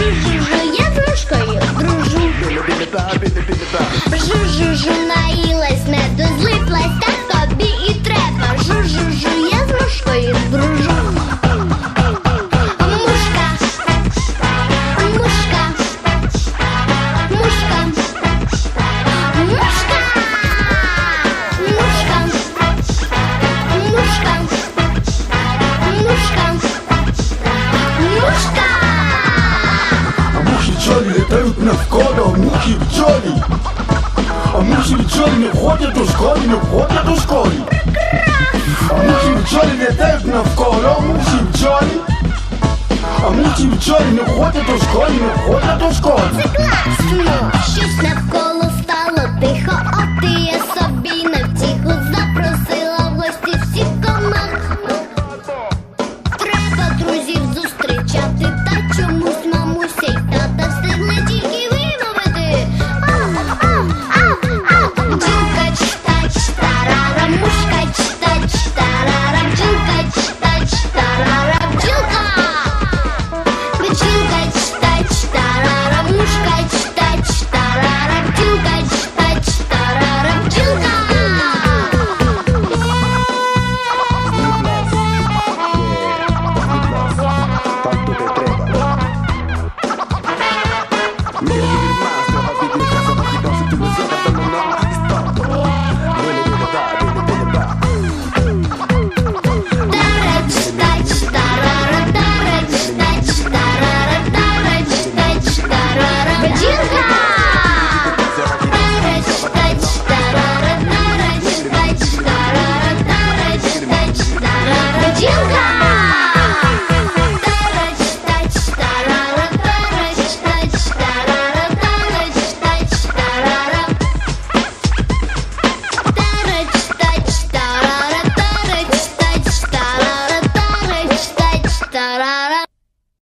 Жу-жу-жу, я з мушкою дружу. Жу-жу-жу, наїлась літають навколо мухи бджолі. А мухи бджолі не входять до школи, не входять до школи. А мухи бджолі літають навколо мухи бджолі. А мухи бджолі не входять до школи, не входять до школи. Класно, щось навколо